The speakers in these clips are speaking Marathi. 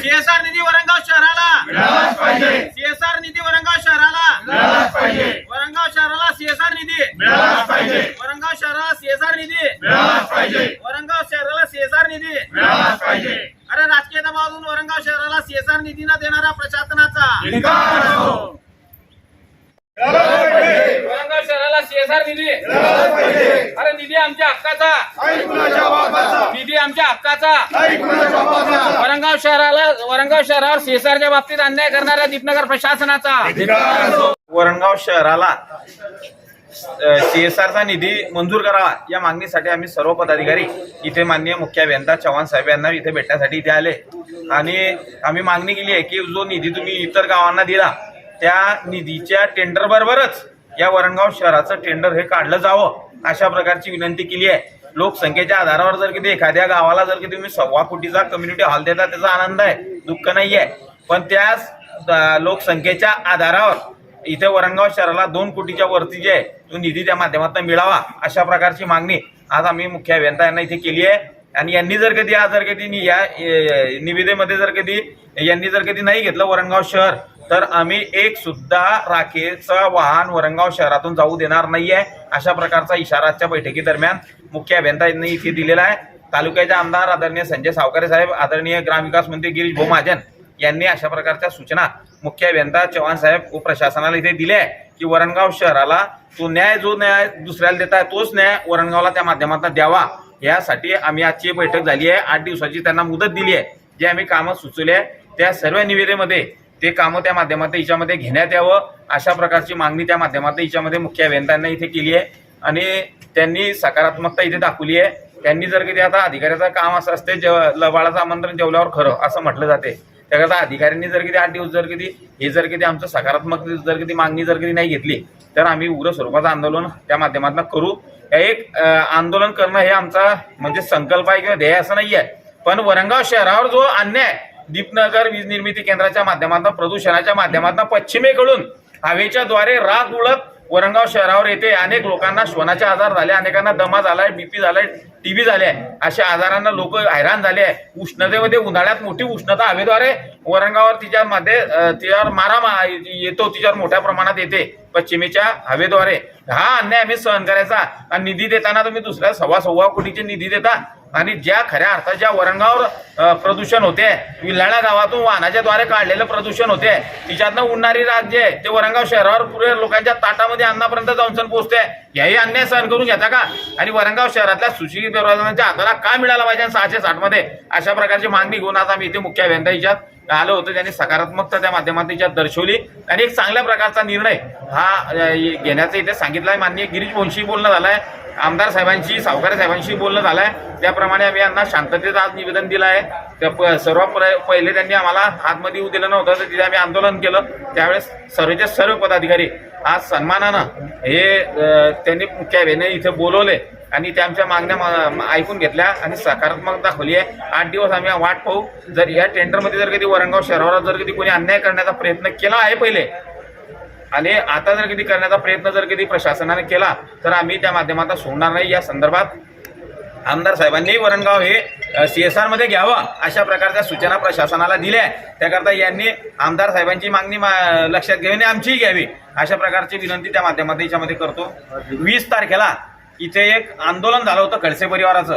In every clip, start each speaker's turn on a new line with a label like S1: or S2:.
S1: सीएसआर निधी वरंगाव शहराला.
S2: मिळालाच पाहिजे.
S1: सीएसआर निधी वरंगाव शहराला.
S2: मिळालाच पाहिजे.
S1: वरंगाव शहराला सीएसआर निधी.
S2: मिळालाच पाहिजे.
S1: वरंगाव शहराला सीएसआर निधी.
S2: मिळालाच पाहिजे.
S1: वरंगाव शहराला सीएसआर निधी.
S2: मिळालाच पाहिजे.
S1: अरे राजकीय दबावातून वरंगाव शहराला सीएसआर निधी न देणारा प्रशासनाचा
S2: धिक्कार असो.
S1: वरंगाव सीएसआर निधी. अरे निधी आमच्या हक्काचा. निधी आमच्या हक्काचा. वरंगाव शहराला वरंगाव शहरावर सीएसआरच्या बाबतीत अन्याय करणाऱ्या दीपनगर प्रशासनाचा. वरणगाव शहराला सीएसआरचा निधी मंजूर करावा या मागणीसाठी आम्ही सर्व पदाधिकारी इथे माननीय मुख्य अभियंता चव्हाण साहेब यांना इथे भेटण्यासाठी इथे आले. आणि आम्ही मागणी केली आहे की जो निधी तुम्ही इतर गावांना दिला त्या निधीच्या टेंडर बरोबरच या वरणगाव शहराचं टेंडर हे काढलं जावं अशा प्रकारची विनंती केली आहे. लोकसंख्येच्या आधारावर जर कधी एखाद्या गावाला जर किती तुम्ही सव्वा कोटीचा कम्युनिटी हॉल देता त्याचा आनंद आहे दुःख नाही आहे पण त्या लोकसंख्येच्या आधारावर इथे वरणगाव शहराला दोन कोटीच्या वरती जे आहे तो निधी त्या माध्यमातून मिळावा अशा प्रकारची मागणी आज आम्ही मुख्य अभियंता यांना इथे केली आहे. आणि यांनी जर कधी आज जर कधी या निविदेमध्ये जर कधी यांनी जर कधी नाही घेतलं वरणगाव शहर तर आम्ही एक सुद्धा राखेचं वाहन वरणगाव शहरातून जाऊ देणार नाही आहे अशा प्रकारचा इशारा आजच्या बैठकीदरम्यान मुख्य अभियंता यांनी इथे दिलेला आहे. तालुक्याचे आमदार आदरणीय संजय सावकारे साहेब आदरणीय ग्रामविकास मंत्री गिरीश भाऊ महाजन यांनी अशा प्रकारच्या सूचना मुख्य अभियंता चव्हाण साहेब व प्रशासनाला इथे दिल्या आहे की वरणगाव शहराला तो न्याय जो न्याय दुसऱ्याला देत आहे तोच न्याय वरणगावला त्या माध्यमातून द्यावा. यासाठी आम्ही आजची बैठक झाली आहे. आठ दिवसाची त्यांना मुदत दिली आहे. जे आम्ही कामं सुचवली आहे त्या सर्व निविदेमध्ये ते कामं त्या माध्यमातून हिच्यामध्ये घेण्यात यावं अशा प्रकारची मागणी त्या माध्यमातून हिच्यामध्ये मुख्य अभियंत्यांना इथे केली आहे. आणि त्यांनी सकारात्मकता इथे दाखवली आहे. त्यांनी जर कधी आता अधिकाऱ्याचं काम असं असते जेव लबाळाचं आमंत्रण जेवल्यावर खरं असं म्हटलं जाते. त्याकरता अधिकाऱ्यांनी जर किती आठ दिवस जर कधी हे जर कधी आमचं सकारात्मक जर कधी मागणी जर कधी नाही घेतली तर आम्ही उग्र स्वरूपाचं आंदोलन त्या माध्यमातून करू. एक आंदोलन करणं हे आमचा म्हणजे संकल्प आहे किंवा ध्येय असं नाही आहे पण वरंगाव शहरावर जो अन्याय दीपनगर वीज निर्मिती केंद्राच्या माध्यमातून प्रदूषणाच्या माध्यमातून पश्चिमेकडून हवेच्या द्वारे राग उडत वरंगाव शहरावर येते. अनेक लोकांना श्वनाचे आजार झाले अनेकांना दमा झालाय बीपी झालाय टीबी झाले अशा आजारांना लोक हैराण झाले आहे. उष्णतेमध्ये उन्हाळ्यात मोठी उष्णता हवेद्वारे वरंगावर तिच्यामध्ये तिच्यावर मारा मा- येतो तिच्यावर मोठ्या प्रमाणात येते पश्चिमेच्या हवेद्वारे. हा अन्याय आम्ही सहन करायचा. आणि निधी देताना तुम्ही दुसऱ्या सव्वा सव्वा कोटीचे निधी देता. आणि ज्या खऱ्या अर्थात ज्या वरणगावर प्रदूषण होते विल्हाळा गावातून वाहनाच्या द्वारे काढलेलं प्रदूषण होते तिच्यातनं उडणारी राज्य आहे ते वरणगाव शहरावर पुरे लोकांच्या ताटामध्ये अन्नापर्यंत जाऊन पोहोचते याही अन्याय सहन करून घेता का? आणि वरंगाव शहरातल्या सुशिक्षित बेरोजगारांच्या हाताला का मिळाला पाहिजे सहाशे साठमध्ये? अशा प्रकारची मागणी घेऊन आज आम्ही इथे मुख्य अभियंता हिच्यात आलं होतं त्यांनी सकारात्मकता त्या माध्यमातून याच्यात दर्शवली. आणि एक चांगल्या प्रकारचा निर्णय हा घेण्याचं इथे सांगितलं आहे माननीय गिरीश बोंशी बोलणं झालंय. आमदार साहेबांशी सावकारे साहेबांशी बोलणं झालंय. त्याप्रमाणे आम्ही यांना शांततेचं आज निवेदन दिलं आहे. त्या प- सर्वात प्र- पहिले त्यांनी आम्हाला आतमध्ये येऊ दिलं नव्हतं तर तिथे आम्ही आंदोलन केलं. त्यावेळेस सर्वचे सर्व पदाधिकारी आज सन्मानानं हे त्यांनी मुख्य इथे बोलवले. आणि त्या आमच्या मागण्या म- ऐकून घेतल्या आणि सकारात्मक दाखवली आहे. आठ दिवस आम्ही वाट पाहू. जर या टेंडरमध्ये जर कधी वरणगाव शहरावर जर कधी कोणी अन्याय करण्याचा प्रयत्न केला आहे पहिले आणि आता जर कधी करण्याचा प्रयत्न जर कधी प्रशासनाने केला तर आम्ही त्या माध्यमाचा सोडणार नाही. या संदर्भात आमदार साहेबांनी वरणगाव हे सी एस आरमध्ये घ्यावं अशा प्रकारच्या सूचना प्रशासनाला दिल्या आहे. त्याकरता यांनी आमदार साहेबांची मागणी मा- लक्षात घ्यावी आणि आमचीही घ्यावी अशा प्रकारची विनंती त्या माध्यमात याच्यामध्ये करतो. वीस तारखेला इथे एक आंदोलन झालं होतं खडसे परिवाराचं.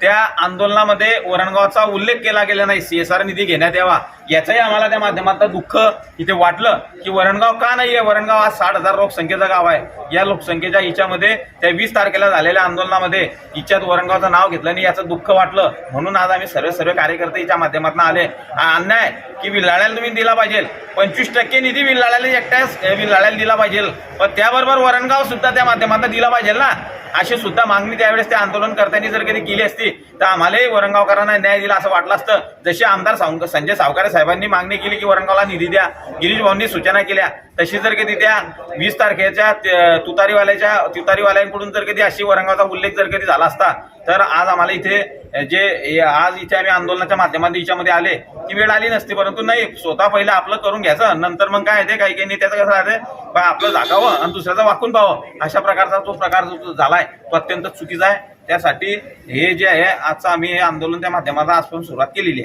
S1: त्या आंदोलनामध्ये वरणगावचा उल्लेख केला गेला नाही. सीएसआर निधी घेण्यात यावा. याचंही आम्हाला त्या माध्यमातलं दुःख इथे वाटलं की वरणगाव का नाही आहे वरणगाव आज साठ हजार लोकसंख्येचं गाव आहे. या लोकसंख्येच्या हिच्यामध्ये त्या वीस तारखेला झालेल्या आंदोलनामध्ये हिच्यात वरणगावचं नाव घेतलं नाही याचं दुःख वाटलं. म्हणून आज आम्ही सर्व सर्व कार्यकर्ते हिच्या माध्यमातून आले. हा अन्याय की विल्हाळ्याला तुम्ही दिला पाहिजे. पंचवीस टक्के निधी विल्हाळ्याला एकट्याच अं, दिला पाहिजे. पण त्याबरोबर वरणगाव सुद्धा त्या माध्यमातून दिला पाहिजे ना? अशी सुद्धा मागणी त्यावेळेस त्या आंदोलनकर्त्यांनी जर कधी केली असती तर आम्हालाही वरणगावकरांना न्याय दिला असं वाटलं असतं. जशी आमदार संजय सावकारे साहेबांनी मागणी केली की वरणगावला निधी द्या. गिरीश भाऊंनी सूचना केल्या. तशी जर कधी त्या वीस तारखेच्या त- तुतारीवाल्याच्या तुतारीवाल्यांकडून जर कधी अशी वरंगाचा उल्लेख जर कधी झाला असता तर आज आम्हाला इथे जे आज इथे आम्ही आंदोलनाच्या माध्यमातून याच्यामध्ये आले ती वेळ आली नसती परंतु नाही स्वतः पहिलं आपलं करून घ्यायचं नंतर मग काय ते काही काही नेत्याचं कसं राहते बा आपलं जागावं आणि दुसऱ्याचं वाकून पाहावं अशा प्रकारचा तो प्रकार जो झालाय तो अत्यंत चुकीचा आहे. त्यासाठी हे जे आहे आजचं आम्ही हे आंदोलन त्या माध्यमातून आजपासून सुरुवात केलेली आहे.